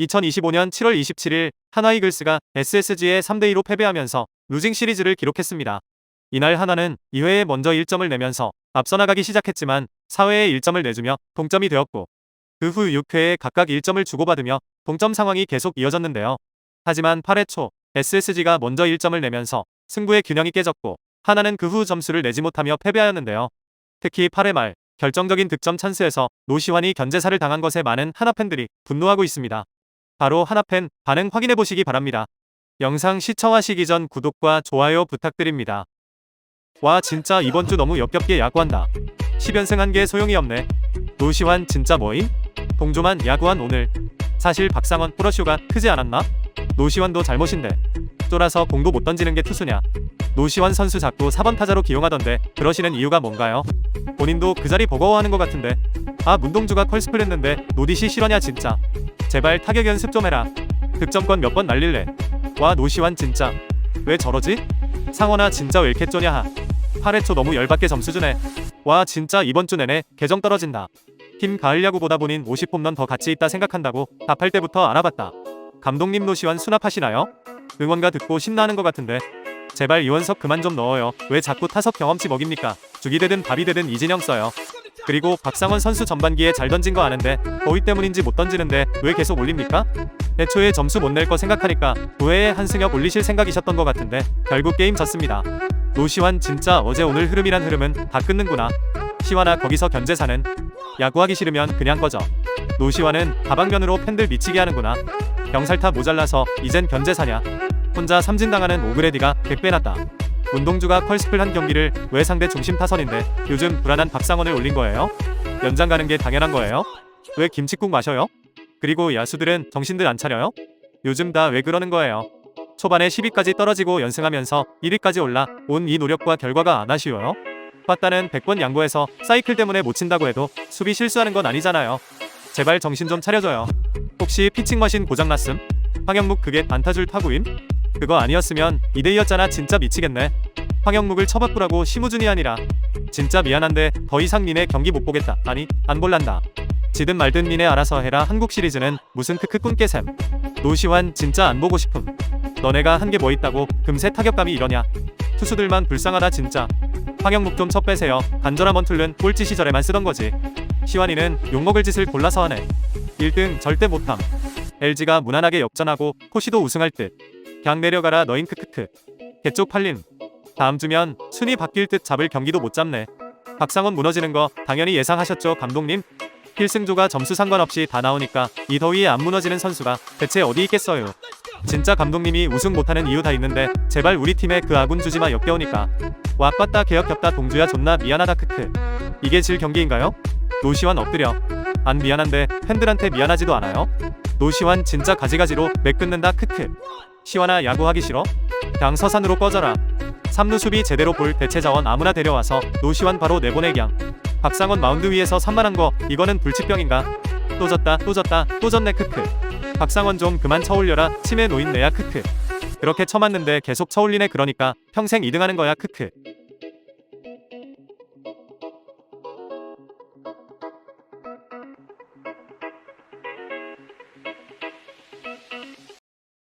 2025년 7월 27일 한화 이글스가 SSG에 3대2로 패배하면서 루징 시리즈를 기록했습니다. 이날 한화는 2회에 먼저 1점을 내면서 앞서 나가기 시작했지만 4회에 1점을 내주며 동점이 되었고 그 후 6회에 각각 1점을 주고받으며 동점 상황이 계속 이어졌는데요. 하지만 8회 초 SSG가 먼저 1점을 내면서 승부의 균형이 깨졌고 하나는 그 후 점수를 내지 못하며 패배하였는데요. 특히 8회 말 결정적인 득점 찬스에서 노시환이 견제사를 당한 것에 많은 하나 팬들이 분노하고 있습니다. 바로 하나 팬 반응 확인해 보시기 바랍니다. 영상 시청하시기 전 구독과 좋아요 부탁드립니다. 와 진짜 이번 주 너무 역겹게 야구한다. 10연승 한 게 소용이 없네. 노시환 진짜 뭐임? 동조만 야구한 오늘. 사실 박상원 프로쇼가 크지 않았나? 노시환도 잘못인데. 쫄아서 공도 못 던지는 게 투수냐? 노시환 선수 자꾸 4번 타자로 기용하던데 그러시는 이유가 뭔가요? 본인도 그 자리 버거워하는 것 같은데. 아 문동주가 컬스플 했는데 노디시 실화냐 진짜. 제발 타격 연습 좀 해라. 득점권 몇 번 날릴래. 와 노시환 진짜. 왜 저러지? 상원아 진짜 왜 이렇게 쪼냐 하. 8회 초 너무 열받게 점수 주네. 와 진짜 이번 주 내내 계정 떨어진다. 팀 가을 야구보다 본인 50홈런 더 가치 있다 생각한다고 답할 때부터 알아봤다. 감독님 노시환 수납하시나요? 응원가 듣고 신나는 것 같은데. 제발 이원석 그만 좀 넣어요. 왜 자꾸 타석 경험치 먹입니까? 죽이 되든 밥이 되든 이진영 써요. 그리고 박상원 선수 전반기에 잘 던진 거 아는데 더위 때문인지 못 던지는데 왜 계속 올립니까? 애초에 점수 못 낼 거 생각하니까 9회에 한승혁 올리실 생각이셨던 것 같은데 결국 게임 졌습니다. 노시환 진짜 어제 오늘 흐름이란 흐름은 다 끊는구나. 시환아 거기서 견제사는 야구하기 싫으면 그냥 꺼져. 노시환은 다방면으로 팬들 미치게 하는구나. 병살타 모자라서 이젠 견제사냐. 혼자 삼진당하는 오그레디가 100배 났다. 운동주가 컬스플 한 경기를 왜 상대 중심 타선인데 요즘 불안한 박상원을 올린 거예요? 연장 가는 게 당연한 거예요? 왜 김치국 마셔요? 그리고 야수들은 정신들 안 차려요? 요즘 다 왜 그러는 거예요? 초반에 10위까지 떨어지고 연승하면서 1위까지 올라 온 이 노력과 결과가 안 아쉬워요? 빠따는 100번 양보해서 사이클 때문에 못 친다고 해도 수비 실수하는 건 아니잖아요. 제발 정신 좀 차려줘요. 혹시 피칭 머신 고장났음? 황영묵 그게 반타줄 타구임? 그거 아니었으면 2대2였잖아 진짜 미치겠네. 황영묵을 처바꾸라고 심우준이 아니라 진짜 미안한데 더 이상 니네 경기 못 보겠다. 아니 안 볼란다. 지든 말든 니네 알아서 해라 한국 시리즈는 무슨 크크 꿈깨샘. 노시환 진짜 안 보고 싶음. 너네가 한 게 뭐 있다고 금세 타격감이 이러냐. 투수들만 불쌍하다 진짜. 황영묵 좀 첩빼세요. 간절한 원툴은 꼴찌 시절에만 쓰던 거지. 시환이는 욕먹을 짓을 골라서 하네. 1등 절대 못함. LG가 무난하게 역전하고 코시도 우승할 듯. 그냥 내려가라 너인 크크크. 개쪽 팔림. 다음 주면 순위 바뀔 듯 잡을 경기도 못 잡네. 박상원 무너지는 거 당연히 예상하셨죠 감독님? 필승조가 점수 상관없이 다 나오니까 이 더위에 안 무너지는 선수가 대체 어디 있겠어요. 진짜 감독님이 우승 못하는 이유 다 있는데 제발 우리 팀에 그 아군 주지마 역겨우니까. 와 빠따 개역 겹다 동주야 존나 미안하다 크크. 이게 질 경기인가요? 노시환 엎드려. 안 미안한데 팬들한테 미안하지도 않아요? 노시환 진짜 가지가지로 맥 끊는다 크크. 시환아 야구하기 싫어? 그냥 서산으로 꺼져라. 삼루 수비 제대로 볼 대체 자원 아무나 데려와서 노시환 바로 내보내기양. 박상원 마운드 위에서 산만한 거 이거는 불치병인가? 또 졌다 또 졌다 또 졌네 크크. 박상원 좀 그만 쳐올려라 치매 노인 내야 크크. 그렇게 쳐맞는데 계속 쳐올리네 그러니까 평생 2등하는 거야 크크.